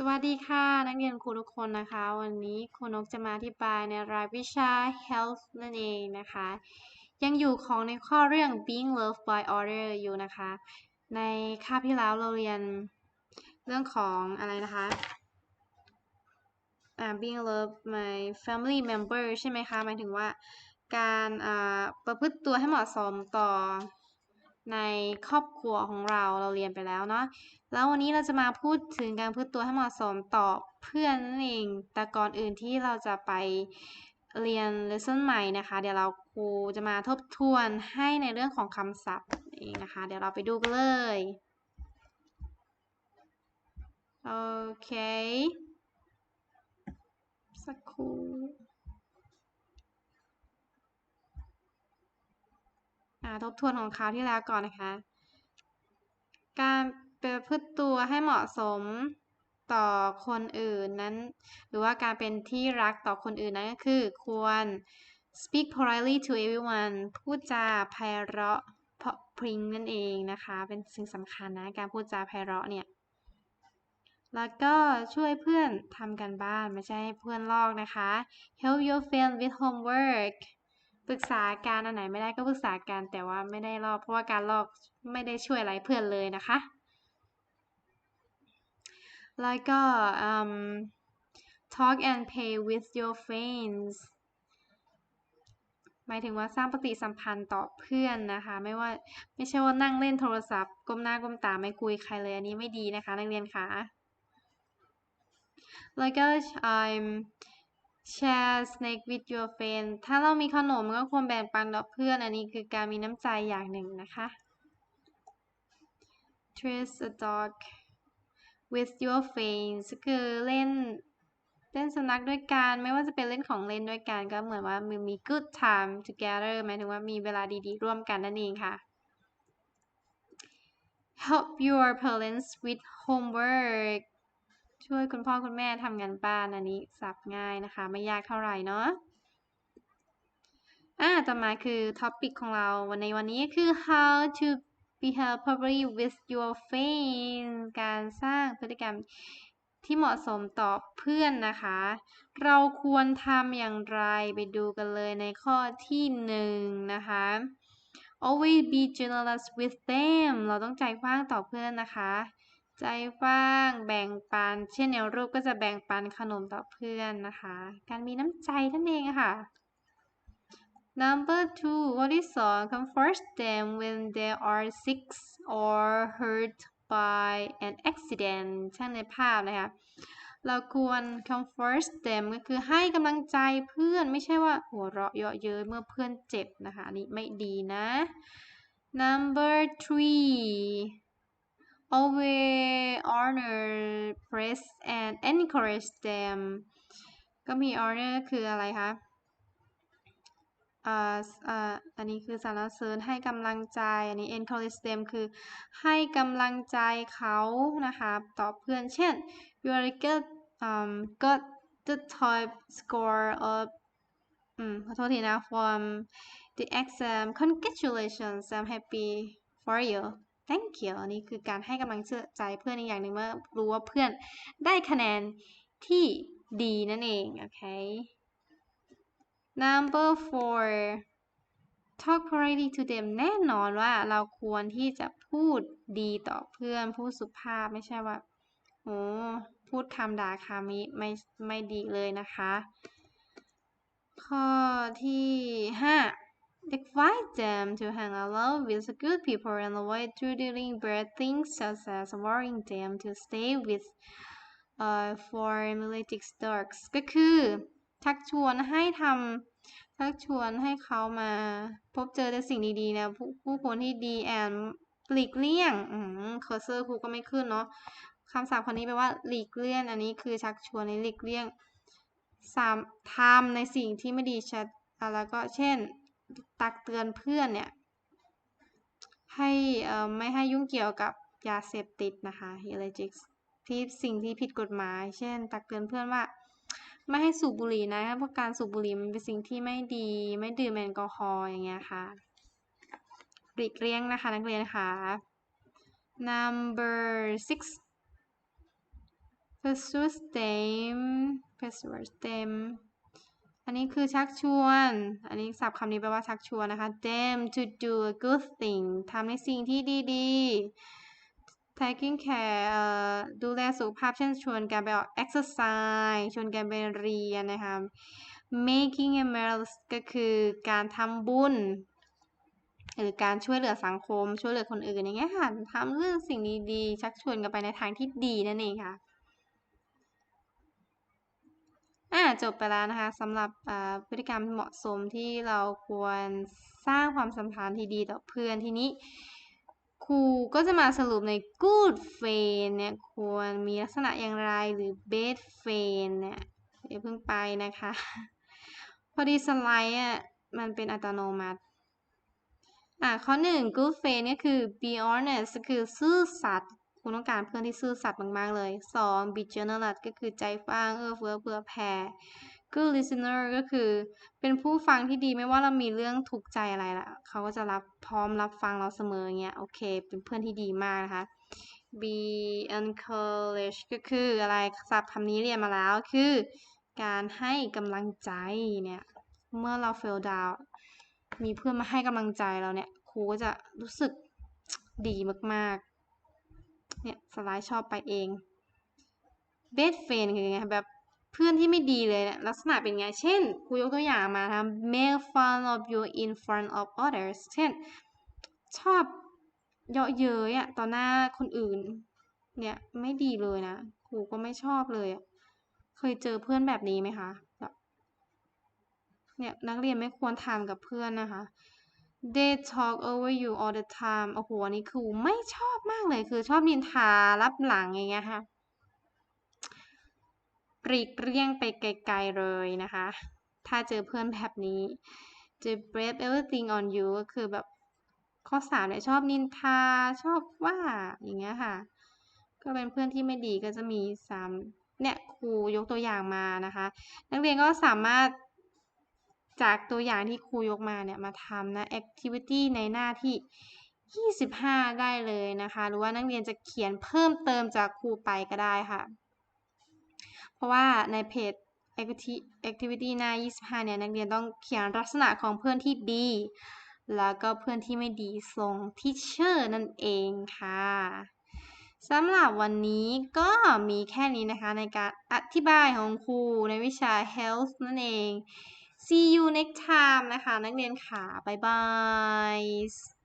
สวัสดีค่ะ นักเรียนครูทุกคนนะคะ วันนี้ครูนกจะมาอธิบายในรายวิชา health นั่นเองนะคะ ยังอยู่ของในข้อเรื่อง being loved by order อยู่นะคะ ในคาบที่แล้วเราเรียนเรื่องของอะไรนะคะอ่า being loved by family member ใช่ไหมคะ หมายถึงว่าการอ่าประพฤติตัวให้เหมาะสมต่อ ในครอบครัวของเราเราเรียนไปแล้วเนาะแล้ววันนี้เราจะมาพูดถึงการพูดตัวให้เหมาะสมต่อเพื่อนนั่นเองแต่ก่อนอื่นที่เราจะไปเรียนเลส s o n ใหม่นะคะ เดี๋ยวเราครูจะมาทบทวนให้ในเรื่องของคำศัพท์เองนะคะ เดี๋ยวเราไปดูกันเลยโอเคสักครู่ ทบทวนของคราวที่แล้วก่อนนะคะ การประพฤติตัวให้เหมาะสมต่อคนอื่นนั้น หรือว่าการเป็นที่รักต่อคนอื่นนั้นก็คือ ควร speak politely to everyone พูดจาไพเราะเพราะพริ้งนั่นเองนะคะ เป็นสิ่งสำคัญนะ การพูดจาไพเราะเนี่ย แล้วก็ช่วยเพื่อนทำกันบ้าน ไม่ใช่ให้เพื่อนลอกนะคะ help your friend with homework ปรึกษาการอันไหนไม่ได้ก็ปรึกษาการแต่ว่าไม่ได้ลอกเพราะว่าการลอกไม่ได้ช่วยอะไรเพื่อนเลยนะคะ แล้วก็ um, talk and pay with your friends หมายถึงว่าสร้างปฏิสัมพันธ์ต่อเพื่อนนะคะ ไม่ว่าไม่ใช่ว่านั่งเล่นโทรศัพท์ก้มหน้าก้มตาไม่คุยใครเลยอันนี้ไม่ดีนะคะ นักเรียนคะแล้วก็ um, share snack with your friend ถ้าเรามีขนมก็ควรแบ่งปันต่อเพื่อน อันนี้คือการมีน้ำใจอย่างหนึ่งนะคะ trace a dog with your friends คือเล่นเล่นสุนัขด้วยกัน ไม่ว่าจะเป็นเล่นของเล่นด้วยกัน ก็เหมือนว่ามีมี good time together หมายถึงว่ามีเวลาดีๆ ร่วมกันนั่นเองค่ะ help your parents with homework ช่วยคุณพ่อคุณแม่ทำงานบ้านอันนี้สับง่ายนะคะ ไม่ยากเท่าไหร่เนาะอ่าต่อมาคือท็อปิกของเราวันในวันนี้คือ how to behave properly with your friends การสร้างพฤติกรรมที่เหมาะสมต่อเพื่อนนะคะ เราควรทำอย่างไรไปดูกันเลยในข้อที่หนึ่งนะคะ always be generous with them เราต้องใจกว้างต่อเพื่อนนะคะ ใจกว้างแบ่งปัน เช่นในรูปก็จะแบ่งปันขนมต่อเพื่อนนะคะ การมีน้ำใจนั่นเองค่ะ Number two, what is song comforts them when they are sick or hurt by an accident ช่างในภาพนะคะ เราควร comfort them ก็คือให้กำลังใจเพื่อนไม่ใช่ว่าหัวเราะเยาะเย้ยเมื่อเพื่อนเจ็บนะคะ นี่ไม่ดีนะ Number three always honor praise and encourage them ก็มี honor คืออะไรคะอ่าอ่าอันนี้คือสรรเสริญให้กำลังใจ อันนี้ encourage them คือให้กำลังใจเขานะคะต่อเพื่อน เช่น you are good um got the top score of อืมขอโทษทีนะ from the exam congratulations I'm happy for you thank you อันนี้คือการให้กำลังใจเพื่อนอีกอย่างหนึ่งเมื่อรู้ว่าเพื่อนได้คะแนนที่ดีนั่นเอง โอเค number four talk politely to them แน่นอนว่าเราควรที่จะพูดดีต่อเพื่อน พูดสุภาพไม่ใช่ว่าโอ้พูดคำด่าคำนี้ไม่ไม่ดีเลยนะคะ ข้อที่ห้า Invite them to hang out with good people and avoid doing bad things such as warning them to stay with uh, for militic dogs ก็คือชักชวนให้ทำชักชวนให้เขามาพบเจอแต่สิ่งดีๆนะผู้ผู้คนที่ดีแอนหลีกเลี่ยงอืมเคอร์เซอร์ครูก็ไม่ขึ้นเนาะคำศัพท์คนนี้แปลว่าหลีกเลี่ยง อันนี้คือชักชวนให้หลีกเลี่ยงสามทำในสิ่งที่ไม่ดีชัดแล้วก็เช่น ตักเตือนเพื่อนเนี่ย ให้ไม่ให้ยุ่งเกี่ยวกับยาเสพติดนะคะ i l l e g i c ที่สิ่งที่ผิดกฎหมาย เช่น ตักเตือนเพื่อนว่า ไม่ให้สูบบุหรี่นะเพราะการสูบบุหรี่มันเป็นสิ่งที่ไม่ดี ไม่ดื่มแอลกอฮอล์อย่างเงี้ยค่ะหลีกเลี่ยงนะคะนักเรียนค่ะ number six persuade them persuade them อันนี้คือชักชวน อันนี้ศัพท์คำนี้แปลว่าชักชวนนะคะ them to do a good thing ทำในสิ่งที่ดีๆ taking care ดูแลสุขภาพเช่นชวนกันไปออก exercise ชวนกันไปเรียนนะคะ making a meal ก็คือการทำบุญ หรือการช่วยเหลือสังคม ช่วยเหลือคนอื่นอย่างเงี้ยค่ะทำเรื่องสิ่งดีๆ ชักชวนกันไปในทางที่ดีนั่นเองค่ะ อ่า จบไปแล้วนะคะสำหรับพฤติกรรมเหมาะสมที่เราควรสร้างความสัมพันธ์ที่ดีต่อเพื่อนทีนี้ครูก็จะมาสรุปใน good friend เนี่ยควรมีลักษณะอย่างไรหรือ bad friend เนี่ยเดี๋ยวเพิ่งไปนะคะ พอดีสไลด์อะมันเป็นอัตโนมัติอ่าข้อหนึ่ง good friend ก็คือ be honest ก็คือซื่อสัตย์ คุณต้องการเพื่อนที่ซื่อสัตย์มาก ๆ เลย 2. be generous ก็คือใจฟังเอื้อเฟื้อเผื่อแผ่ good listener ก็คือเป็นผู้ฟังที่ดีไม่ว่าเรามีเรื่องทุกข์ใจอะไรล่ะเขาก็จะรับพร้อมรับฟังเราเสมอเงี้ยโอเค เป็นเพื่อนที่ดีมากนะคะ be encouraged ก็คืออะไรศัพท์คำนี้เรียนมาแล้วคือ การให้กำลังใจเนี่ย เมื่อเรา fail down มีเพื่อนมาให้กำลังใจเราเนี่ยครูก็จะรู้สึกดีมาก ๆ เนี่ยสไลด์ชอบไปเอง bad friend คือไงแบบเพื่อนที่ไม่ดีเลยเนี่ยลักษณะเป็นไง เช่นคูยกตัวอย่างมาทำ make fun of you in front of others เช่น ชอบเยาะเย้ยอะต่อหน้าคนอื่น เนี่ยไม่ดีเลยนะครูก็ไม่ชอบเลยอะเคยเจอเพื่อนแบบนี้ไหมคะเนี่ยนักเรียนไม่ควรทำกับเพื่อนนะคะ they talk over you all the time โอ้โหอันนี้ครูไม่ชอบากเลยคือชอบนินทารับหลังอย่างเงี้ยค่ะปลีกเลี่ยงไปไกลๆเลยนะคะ ถ้าเจอเพื่อนแบบนี้ จะ brave everything on you ก็คือแบบข้อสามเนี่ยชอบนินทาชอบว่าอย่างเงี้ยค่ะ ก็เป็นเพื่อนที่ไม่ดีก็จะมีสามเนี่ยครูยกตัวอย่างมานะคะ นักเรียนก็สามารถจากตัวอย่างที่ครูยกมาเนี่ยมาทำนะ activity ในหน้าที่ 25 ได้เลยนะคะ หรือว่านักเรียนจะเขียนเพิ่มเติมจากครูไปก็ได้ค่ะ เพราะว่าในเพจ activity หน้า 25 เนี่ย นักเรียนต้องเขียนลักษณะของเพื่อนที่ดี แล้วก็เพื่อนที่ไม่ดีส่งที่เชอร์นั่นเองค่ะสำหรับวันนี้ก็มีแค่นี้นะคะในการอธิบายของครูในวิชา health นั่นเอง see you next time นะคะ นักเรียนค่ะ บ๊ายบาย